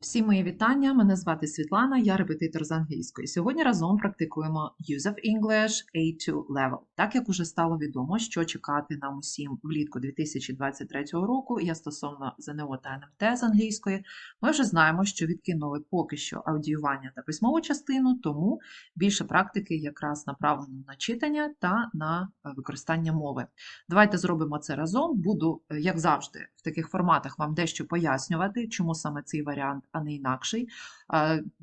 Всі мої вітання. Мене звати Світлана, я репетитор з англійської. Сьогодні разом практикуємо Use of English A2 Level. Так як уже стало відомо, що чекати нам усім влітку 2023 року, я стосовно ЗНО та НМТ з англійської, ми вже знаємо, що відкинули поки що аудіювання та письмову частину, тому більше практики якраз направлено на читання та на використання мови. Давайте зробимо це разом. Буду, е, як завжди, в таких форматах вам дещо пояснювати, чому саме цей варіант а не інакший.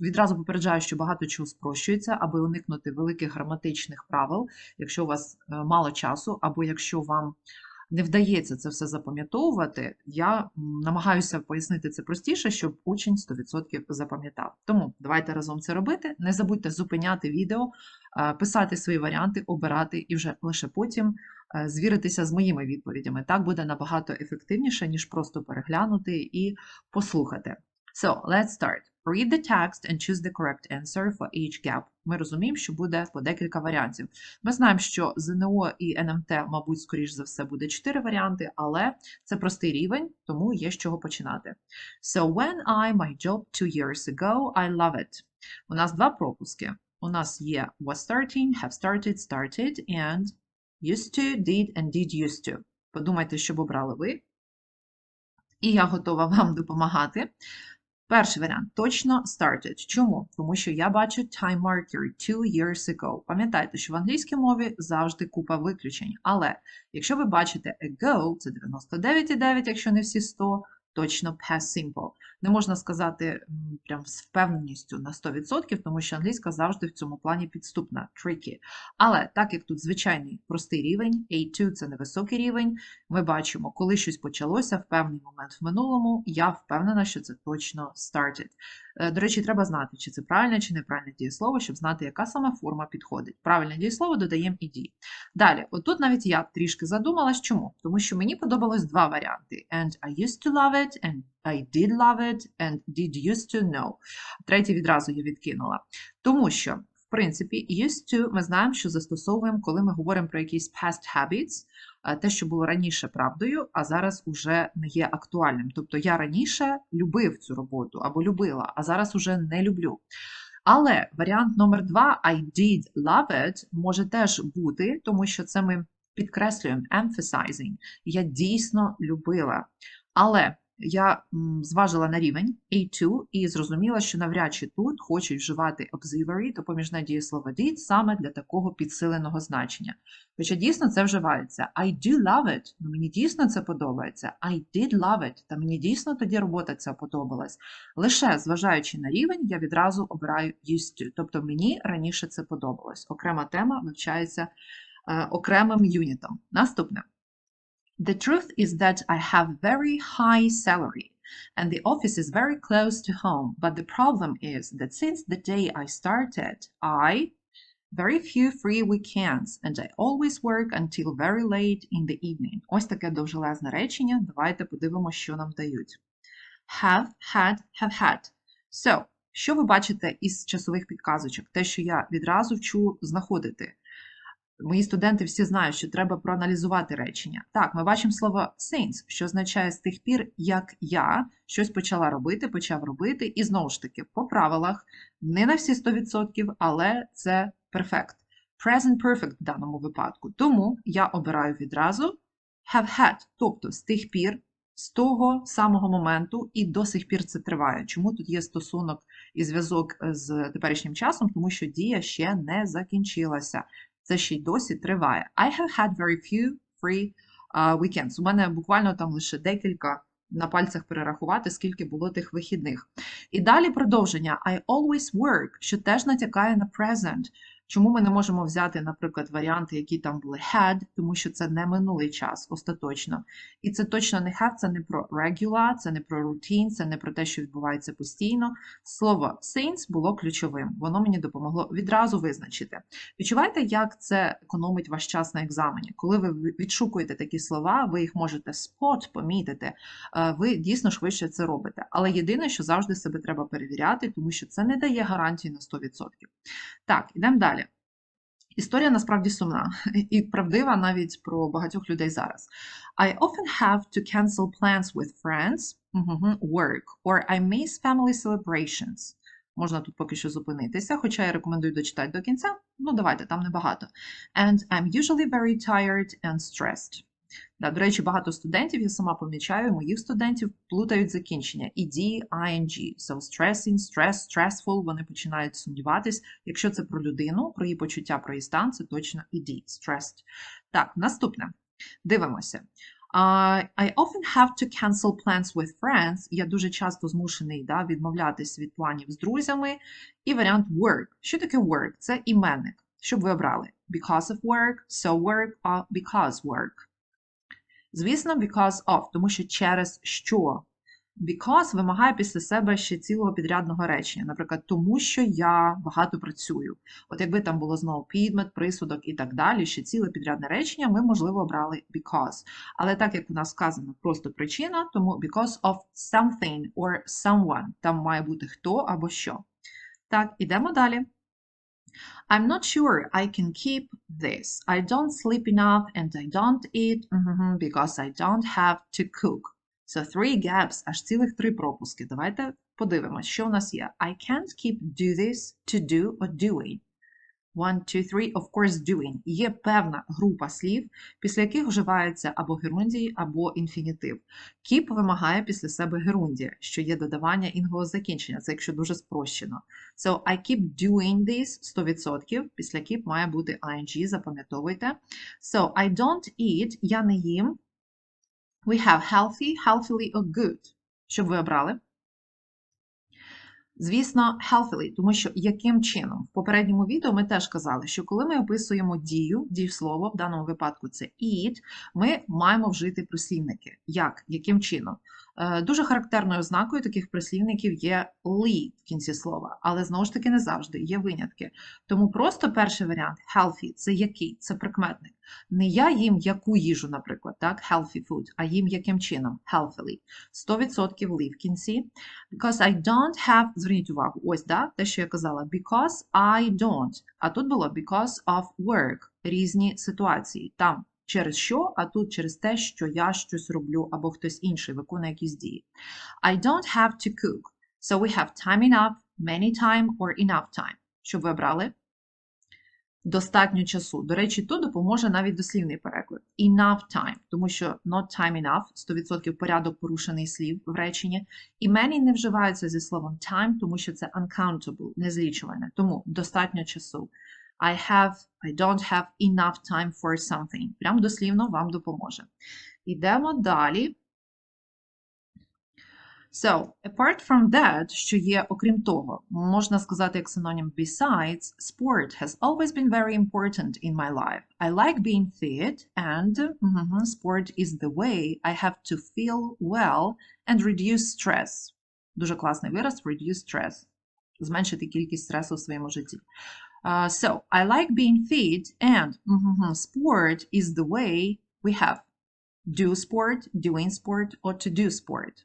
Відразу попереджаю, що багато чого спрощується, аби уникнути великих граматичних правил, якщо у вас е, мало часу, або якщо вам не вдається це все запам'ятовувати, я намагаюся пояснити це простіше, щоб учень 100% запам'ятав. Тому давайте разом це робити. Не забудьте зупиняти відео, писати свої варіанти, обирати і вже лише потім е, звіритися з моїми відповідями. Так буде набагато ефективніше, ніж просто переглянути і послухати. So, let's start. Read the text and choose the correct answer for each gap. Ми розуміємо, що буде по декілька варіантів. Ми знаємо, що ЗНО і НМТ, мабуть, скоріш за все, буде 4 варіанти, але це простий рівень, тому є з чого починати. So, when I my job two years ago, I love it. У нас два пропуски. У нас є was starting, have started, started, and used to, did and did used to. Подумайте, що б обрали ви. І я готова вам допомагати. Перший варіант точно started. Чому? Тому що я бачу time marker two years ago. Пам'ятайте, що в англійській мові завжди купа виключень. Але якщо ви бачите ago, це 99,9, якщо не всі 100, точно past simple. Не можна сказати прям з впевненістю на 100%, тому що англійська завжди в цьому плані підступна, tricky. Але так як тут звичайний простий рівень, A2 це невисокий рівень, ми бачимо, коли щось почалося в певний момент в минулому, я впевнена, що це точно started. Е, до речі, треба знати, чи це правильне чи неправильне дієслово, щоб знати, яка саме форма підходить. Правильне дієслово додаємо «ed». Далі, отут навіть я трішки задумалась, чому? Тому що мені подобалось два варіанти: and I used to love it, and I did love it, and did used to know. Третій відразу я відкинула. Тому що, в принципі, used to ми знаємо, що застосовуємо, коли ми говоримо про якісь past habits те, що було раніше правдою, а зараз уже не є актуальним. Тобто я раніше любив цю роботу або любила, а зараз уже не люблю. Але варіант номер два I did love it може теж бути, тому що це ми підкреслюємо emphasizing. Я дійсно любила. Але я зважила на рівень A2 і зрозуміла, що навряд чи тут хочуть вживати auxiliary, допоміжне дієслово did саме для такого підсиленого значення. Хоча дійсно це вживається. I do love it, ну мені дійсно це подобається. I did love it, та мені дійсно тоді робота ця подобалась. Лише зважаючи на рівень, я відразу обираю used to, тобто мені раніше це подобалось. Окрема тема вивчається е, окремим юнітом. Наступне. The truth is that I have very high salary and the office is very close to home. But the problem is that since the day I started, I very few free weekends and I always work until very late in the evening. Ось таке довжелезне речення. Давайте подивимося, що нам дають. Have, had, have had. So, що ви бачите із часових підказочок? Те, що я відразу вчу знаходити. Мої студенти всі знають, що треба проаналізувати речення. Так, ми бачимо слово since, що означає з тих пір, як я щось почала робити, почав робити, і знову ж таки, по правилах, не на всі 100%, але це perfect. Present perfect в даному випадку. Тому я обираю відразу have had, тобто з тих пір, з того самого моменту, і до сих пір це триває. Чому тут є стосунок і зв'язок з теперішнім часом? Тому що дія ще не закінчилася це ще й досі триває. I have had very few free uh, weekends. У мене буквально там лише декілька на пальцях перерахувати, скільки було тих вихідних. І далі продовження I always work, що теж натякає на present. Чому ми не можемо взяти, наприклад, варіанти, які там були had, тому що це не минулий час остаточно. І це точно не have, це не про regular, це не про routine, це не про те, що відбувається постійно. Слово since було ключовим. Воно мені допомогло відразу визначити. Відчуваєте, як це економить ваш час на екзамені? Коли ви відшукуєте такі слова, ви їх можете спот помітити, е, ви дійсно швидше це робите. Але єдине, що завжди себе треба перевіряти, тому що це не дає гарантії на 100%. Так, ідемо далі. Історія насправді сумна і правдива навіть про багатьох людей зараз. I often have to cancel plans with friends Work. Or I miss family celebrations. Можна тут поки що зупинитися, хоча я рекомендую дочитати до кінця. Ну, давайте, там небагато. And I'm usually very tired and stressed. Да, до речі, багато студентів, я сама помічаю, моїх студентів плутають закінчення ed, ing. So stressing, stress, stressful, вони починають сумніватись. Якщо це про людину, про її почуття, про її стан, це точно ed, stressed. Так, наступне. Дивимося. Uh, I often have to cancel plans with friends. Я дуже часто змушений да, відмовлятись від планів з друзями. І варіант work. Що таке work? Це іменник. Що б ви обрали? Because of work, so work, or because work. Звісно, because of, тому що через що. Because вимагає після себе ще цілого підрядного речення. Наприклад, тому що я багато працюю. От якби там було знову підмет, присудок і так далі, ще ціле підрядне речення, ми, можливо, обрали because. Але так як у нас сказано просто причина, тому because of something or someone. Там має бути хто або що. Так, ідемо далі. I'm not sure I can keep this. I don't sleep enough and I don't eat mhm, because I don't have to cook. So three gaps, аж цілих три пропуски. Давайте подивимось, що у нас є. I can't keep do this, to do or doing. One, two, three, of course, doing. Є певна група слів, після яких вживається або герундій, або інфінітив. Keep вимагає після себе герундія, що є додавання інгового закінчення. Це якщо дуже спрощено. So, I keep doing this 100%. Після keep має бути ing, запам'ятовуйте. So, I don't eat, я не їм. We have healthy, healthily or good. Що б ви обрали? Звісно, healthily, тому що яким чином? В попередньому відео ми теж казали, що коли ми описуємо дію, дієслово, в даному випадку це eat, ми маємо вжити прислівники. Як? Яким чином? Е, Дуже характерною ознакою таких прислівників є ly в кінці слова, але знову ж таки не завжди, є винятки. Тому просто перший варіант healthy – це який? Це прикметник. Не я їм яку їжу, наприклад, так, healthy food, а їм яким чином? Healthily. 100% ly в кінці. Because I don't have, зверніть увагу, ось, да, те, що я казала, because I don't. А тут було because of work, різні ситуації. Там через що, а тут через те, що я щось роблю, або хтось інший виконує якісь дії. I don't have to cook. So we have time enough, many time or enough time. Що ви обрали? Достатньо часу. До речі, тут допоможе навіть дослівний переклад. Enough time, тому що not time enough, 100% порядок порушений слів в реченні. І many не вживаються зі словом time, тому що це uncountable, незлічуване. Тому достатньо часу. I have, I don't have enough time for something. Прям дослівно вам допоможе. Ідемо далі. So, apart from that, що є окрім того, можна сказати як синонім besides, sport has always been very important in my life. I like being fit and mhm, sport is the way I have to feel well and reduce stress. Дуже класний вираз reduce stress. Зменшити кількість стресу в своєму житті. Uh, so, I like being fit and mhm, sport is the way we have do sport, doing sport or to do sport.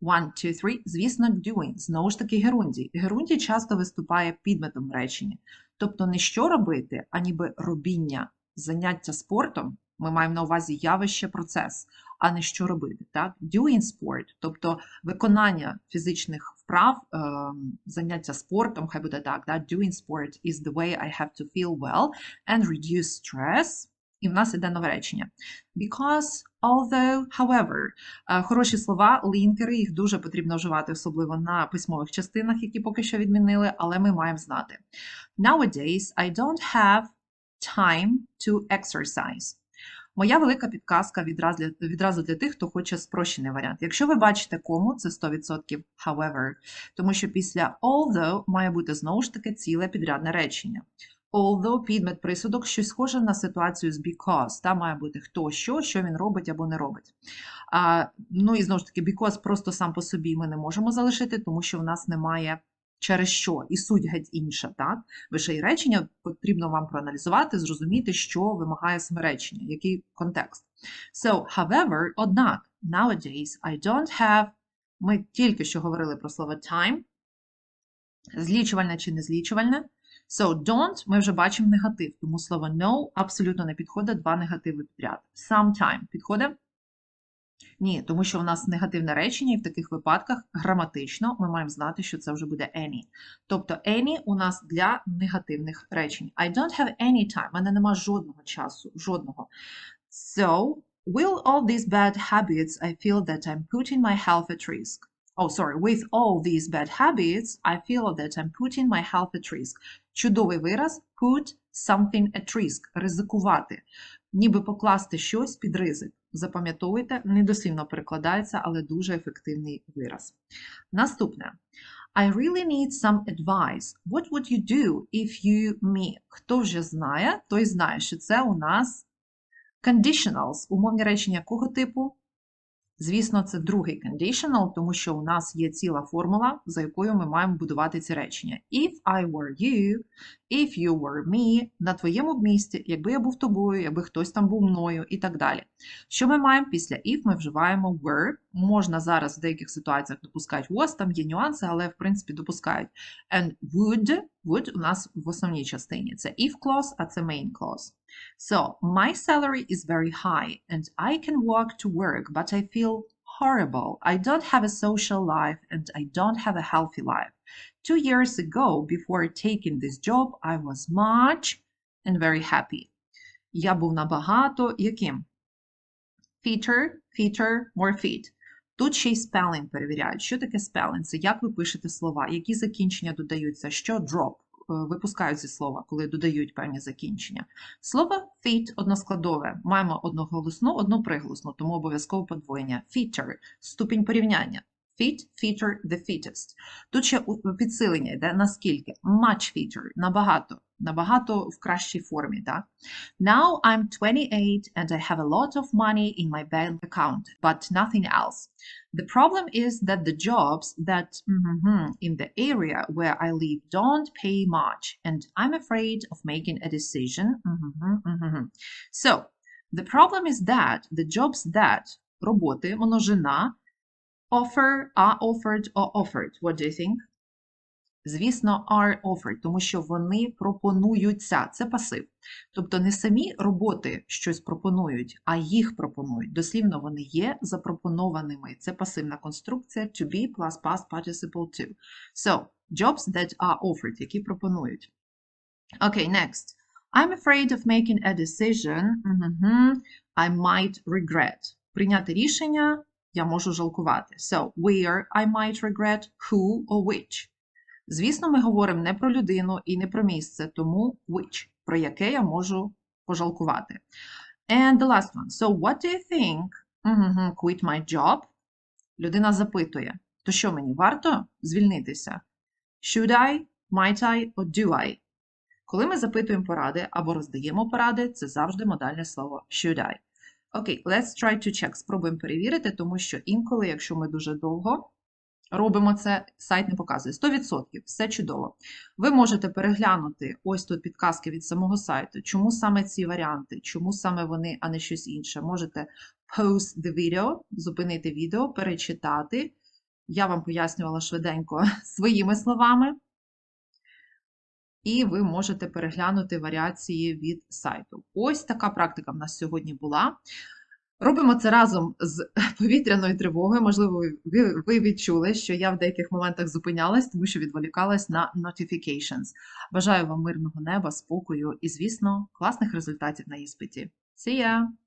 One, two, three. Звісно, doing. Знову ж таки, герундій. Герундій часто виступає підметом в реченні. Тобто не що робити, а ніби робіння. Заняття спортом ми маємо на увазі явище, процес, а не що робити. Так? Doing sport, тобто виконання фізичних вправ, ем, заняття спортом, хай буде так. Да? Doing sport is the way I have to feel well and reduce stress. І в нас іде нове речення. Because, although, however. Е, Хороші слова, лінкери, їх дуже потрібно вживати, особливо на письмових частинах, які поки що відмінили, але ми маємо знати. Nowadays, I don't have time to exercise. Моя велика підказка відразу для, тих, хто хоче спрощений варіант. Якщо ви бачите кому, це 100% however, тому що після although має бути знову ж таки ціле підрядне речення. Although підмет присудок щось схоже на ситуацію з because. Там має бути хто що, що він робить або не робить. А, ну і знову ж таки, because просто сам по собі ми не можемо залишити, тому що в нас немає через що, і суть геть інша. Так? Лише і речення потрібно вам проаналізувати, зрозуміти, що вимагає саме речення, який контекст. So, however, однак, nowadays I don't have. Ми тільки що говорили про слово time. Злічувальне чи незлічувальне. So, don't ми вже бачимо негатив, тому слово no абсолютно не підходить, два негативи підряд. Sometime підходить? Ні, тому що у нас негативне речення, і в таких випадках граматично ми маємо знати, що це вже буде any. Тобто any у нас для негативних речень. I don't have any time. У мене нема жодного часу, жодного. So, will all these bad habits, I feel that I'm putting my health at risk. Oh, sorry, with all these bad habits, I feel that I'm putting my health at risk. Чудовий вираз put something at risk, ризикувати, ніби покласти щось під ризик. Запам'ятовуйте, недослівно перекладається, але дуже ефективний вираз. Наступне. I really need some advice. What would you do if you me? Хто вже знає, той знає, що це у нас conditionals. Умовні речення якого типу? Звісно, це другий conditional, тому що у нас є ціла формула, за якою ми маємо будувати ці речення. If I were you, if you were me, на твоєму місці, якби я був тобою, якби хтось там був мною і так далі. Що ми маємо після if ми вживаємо were. Можна зараз в деяких ситуаціях допускати was, там є нюанси, але в принципі допускають. And would, would у нас в основній частині. Це if clause, а це main clause. So, my salary is very high and I can walk to work, but I feel horrible. I don't have a social life and I don't have a healthy life. Two years ago, before taking this job, I was much and very happy. Я був набагато яким? Fitter, fitter, more fit. Тут ще й spelling перевіряють. Що таке spelling? Це як ви пишете слова, які закінчення додаються, що drop Випускають зі слова, коли додають певні закінчення. Слово fit односкладове. Маємо одноголосну, одну приголосну, тому обов'язково подвоєння. Feature – ступінь порівняння. Fit, feature, the fittest. Тут ще підсилення йде наскільки? Much feature, набагато, набагато в кращій формі. Так? Now I'm 28 and I have a lot of money in my bank account, but nothing else. The problem is that the jobs that mm-hmm, in the area where I live don't pay much, and I'm afraid of making a decision. Mm-hmm, mm-hmm. So, the problem is that the jobs that роботи, множина, offer, are offered or offered. What do you think? Звісно, are offered, тому що вони пропонуються. Це пасив. Тобто не самі роботи щось пропонують, а їх пропонують. Дослівно вони є запропонованими. Це пасивна конструкція to be plus past participle to. So, jobs that are offered, які пропонують. Okay, next. I'm afraid of making a decision. Mm-hmm. I might regret. Прийняти рішення я можу жалкувати. So, where I might regret, who or which. Звісно, ми говоримо не про людину і не про місце, тому which, про яке я можу пожалкувати. And the last one. So, what do you think? Mm-hmm. Quit my job? Людина запитує, то що мені варто звільнитися? Should I, might I, or do I? Коли ми запитуємо поради або роздаємо поради, це завжди модальне слово should I. Окей, okay, let's try to check. Спробуємо перевірити, тому що інколи, якщо ми дуже довго робимо це, сайт не показує. 100%, все чудово. Ви можете переглянути ось тут підказки від самого сайту, чому саме ці варіанти, чому саме вони, а не щось інше. Можете pause the video, зупинити відео, перечитати. Я вам пояснювала швиденько своїми словами. І ви можете переглянути варіації від сайту. Ось така практика в нас сьогодні була. Робимо це разом з повітряною тривогою. Можливо, ви відчули, що я в деяких моментах зупинялась, тому що відволікалась на notifications. Бажаю вам мирного неба, спокою і, звісно, класних результатів на іспиті. See ya!